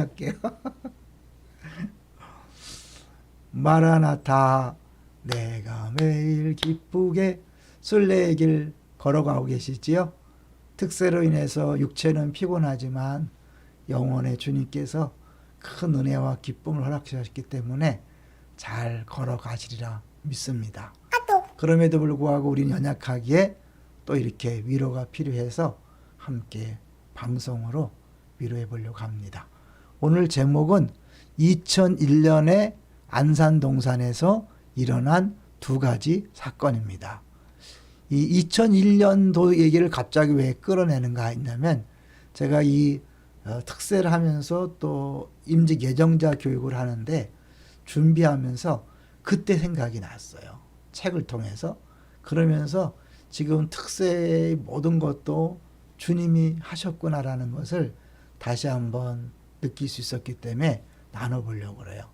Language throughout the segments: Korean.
할게요. 마라나타 내가 매일 기쁘게 순례의 걸어가고 계시지요. 특세로 인해서 육체는 피곤하지만 영혼의 주님께서 큰 은혜와 기쁨을 허락하셨기 때문에 잘 걸어가시리라 믿습니다. 그럼에도 불구하고 우리는 연약하기에 또 이렇게 위로가 필요해서 함께 방송으로 위로해 보려고 합니다. 오늘 제목은 2001년에 안산 동산에서 일어난 두 가지 사건입니다. 이 2001년도 얘기를 갑자기 왜 끌어내는가 했냐면 제가 이 어, 특세를 하면서 또 임직 예정자 교육을 하는데 준비하면서 그때 생각이 났어요. 책을 통해서 그러면서 지금 특세의 모든 것도 주님이 하셨구나라는 것을 다시 한번 느낄 수 있었기 때문에 나눠보려고 그래요.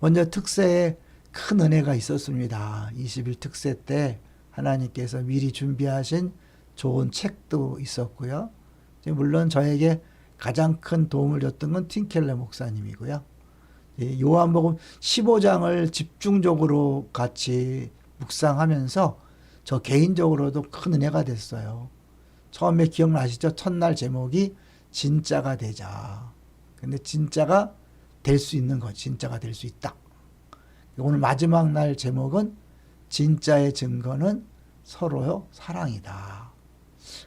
먼저 특세에 큰 은혜가 있었습니다. 20일 특세 때 하나님께서 미리 준비하신 좋은 책도 있었고요. 물론 저에게 가장 큰 도움을 줬던 건 틴켈러 목사님이고요. 예, 요한복음 15장을 집중적으로 같이 묵상하면서 저 개인적으로도 큰 은혜가 됐어요. 처음에 기억나시죠? 첫날 제목이 진짜가 되자. 근데 진짜가 될 수 있는 것, 진짜가 될 수 있다. 오늘 마지막 날 제목은 진짜의 증거는 서로요 사랑이다.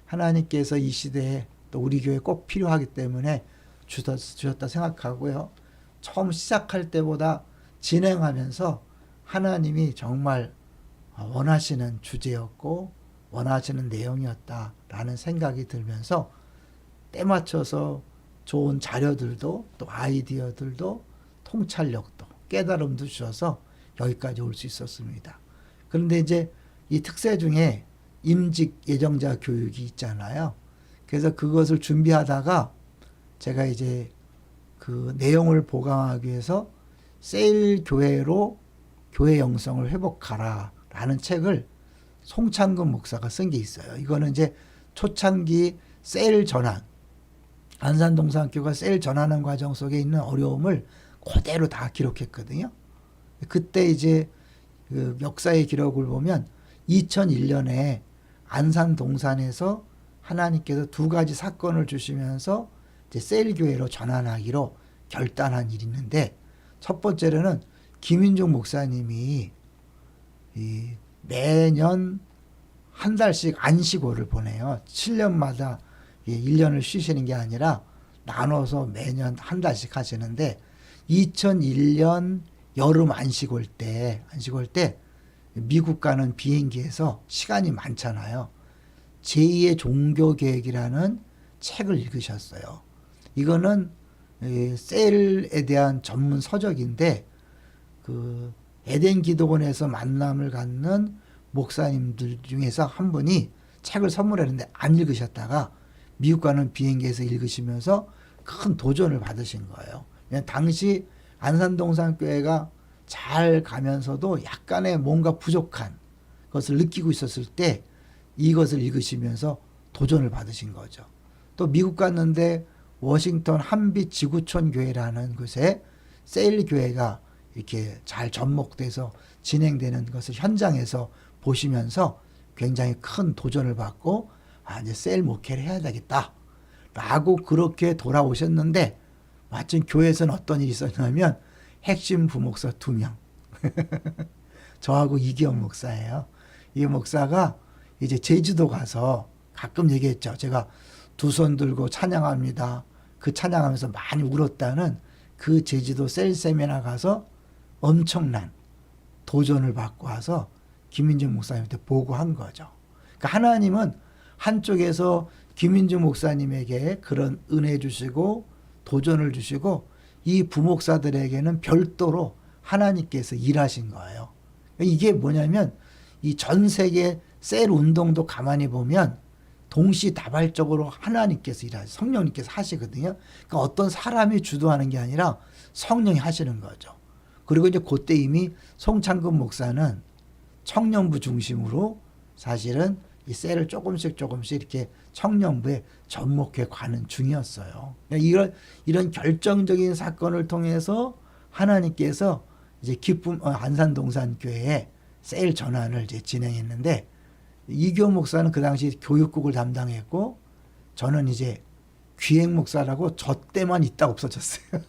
하나님께서 이 시대에 또 우리 교회 꼭 필요하기 때문에 주셨, 주셨다 생각하고요. 처음 시작할 때보다 진행하면서 하나님이 정말 원하시는 주제였고 원하시는 내용이었다라는 생각이 들면서 때 맞춰서 좋은 자료들도 또 아이디어들도 통찰력도 깨달음도 주셔서 여기까지 올 수 있었습니다. 그런데 이제 이 특세 중에 임직 예정자 교육이 있잖아요. 그래서 그것을 준비하다가 제가 이제 그 내용을 보강하기 위해서 세일 교회로 교회 영성을 회복하라 라는 책을 송창근 목사가 쓴 게 있어요. 이거는 이제 초창기 세일 전환, 안산동산교가 세일 전환하는 과정 속에 있는 어려움을 그대로 다 기록했거든요. 그때 이제 그 역사의 기록을 보면 2001년에 안산 동산에서 하나님께서 두 가지 사건을 주시면서 이제 세일교회로 전환하기로 결단한 일이 있는데 첫 번째로는 김인중 목사님이 이 매년 한 달씩 안식월을 보내요. 7년마다 1년을 쉬시는 게 아니라 나눠서 매년 한 달씩 하시는데 2001년 여름 안식월 때 안식월 때 미국 가는 비행기에서 시간이 많잖아요. 제2의 종교 계획이라는 책을 읽으셨어요. 이거는 셀에 대한 전문 서적인데 그 에덴 기도원에서 만남을 갖는 목사님들 중에서 한 분이 책을 선물했는데 안 읽으셨다가 미국 가는 비행기에서 읽으시면서 큰 도전을 받으신 거예요. 당시 안산동산교회가 잘 가면서도 약간의 뭔가 부족한 것을 느끼고 있었을 때 이것을 읽으시면서 도전을 받으신 거죠. 또 미국 갔는데 워싱턴 한빛 지구촌 교회라는 곳에 세일 교회가 이렇게 잘 접목돼서 진행되는 것을 현장에서 보시면서 굉장히 큰 도전을 받고 아 이제 세일 목회를 해야 되겠다 라고 그렇게 돌아오셨는데 마침 교회에서는 어떤 일이 있었냐면 핵심 부목사 두 명. 저하고 이기영 목사예요. 이 목사가 이제 제주도 가서 가끔 얘기했죠. 제가 두 손 들고 찬양합니다. 그 찬양하면서 많이 울었다는 그 제주도 셀 세미나 가서 엄청난 도전을 받고 와서 김민중 목사님한테 보고한 거죠. 그러니까 하나님은 한쪽에서 김민중 목사님에게 그런 은혜 주시고 도전을 주시고 이 부목사들에게는 별도로 하나님께서 일하신 거예요. 이게 뭐냐면 이 전 세계 셀 운동도 가만히 보면 동시다발적으로 하나님께서 일하시, 성령님께서 하시거든요. 그러니까 어떤 사람이 주도하는 게 아니라 성령이 하시는 거죠. 그리고 이제 그때 이미 송창근 목사는 청년부 중심으로 사실은 이 셀을 조금씩 조금씩 이렇게 청년부에 접목해 가는 중이었어요. 그러니까 이런 이런 결정적인 사건을 통해서 하나님께서 이제 기쁨 어, 안산동산교회에 셀 전환을 이제 진행했는데 이교 목사는 그 당시 교육국을 담당했고 저는 이제 기획 목사라고 저 때만 있다 없어졌어요.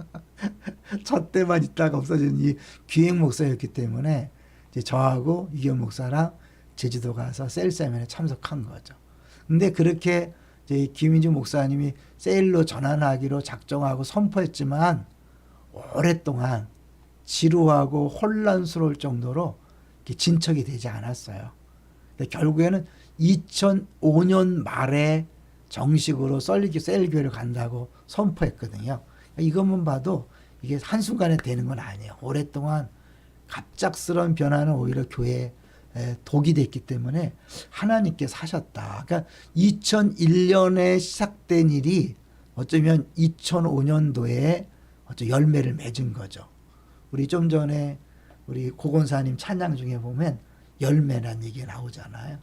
저 때만 있다가 없어진 이 기획 목사였기 때문에 이제 저하고 이교 목사랑 제주도 가서 셀 세미나에 참석한 거죠. 근데 그렇게 김인주 목사님이 셀로 전환하기로 작정하고 선포했지만 오랫동안 지루하고 혼란스러울 정도로 진척이 되지 않았어요. 결국에는 2005년 말에 정식으로 썰기 셀교회를 간다고 선포했거든요. 이것만 봐도 이게 한순간에 되는 건 아니에요. 오랫동안 갑작스러운 변화는 오히려 교회에 독이 됐기 때문에 하나님께 사셨다. 그러니까 2001년에 시작된 일이 어쩌면 2005년도에 어쩌 열매를 맺은 거죠. 우리 좀 전에 우리 고건사님 찬양 중에 보면 열매란 얘기가 나오잖아요.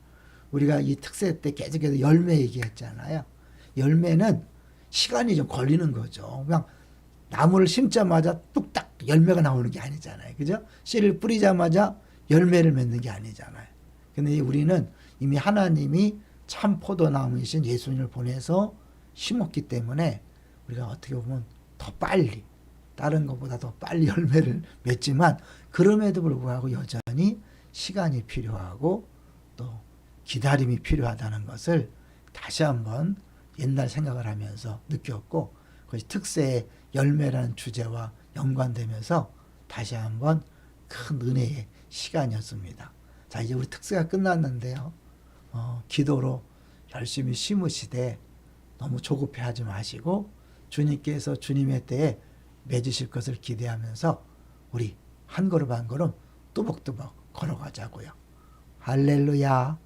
우리가 이 특세 때 계속해서 열매 얘기했잖아요. 열매는 시간이 좀 걸리는 거죠. 그냥 나무를 심자마자 뚝딱 열매가 나오는 게 아니잖아요. 그죠? 씨를 뿌리자마자 열매를 맺는 게 아니잖아요. 근데 우리는 이미 하나님이 참 포도나무이신 예수님을 보내서 심었기 때문에 우리가 어떻게 보면 더 빨리 다른 것보다 더 빨리 열매를 맺지만 그럼에도 불구하고 여전히 시간이 필요하고 또 기다림이 필요하다는 것을 다시 한번 옛날 생각을 하면서 느꼈고 그것이 특세의 열매라는 주제와 연관되면서 다시 한번 큰 은혜의 시간이었습니다. 자 이제 우리 특세가 끝났는데요. 어, 기도로 열심히 심으시되 너무 조급해 하지 마시고 주님께서 주님의 때에 맺으실 것을 기대하면서 우리 한 걸음 한 걸음 뚜벅뚜벅 걸어가자고요. 할렐루야.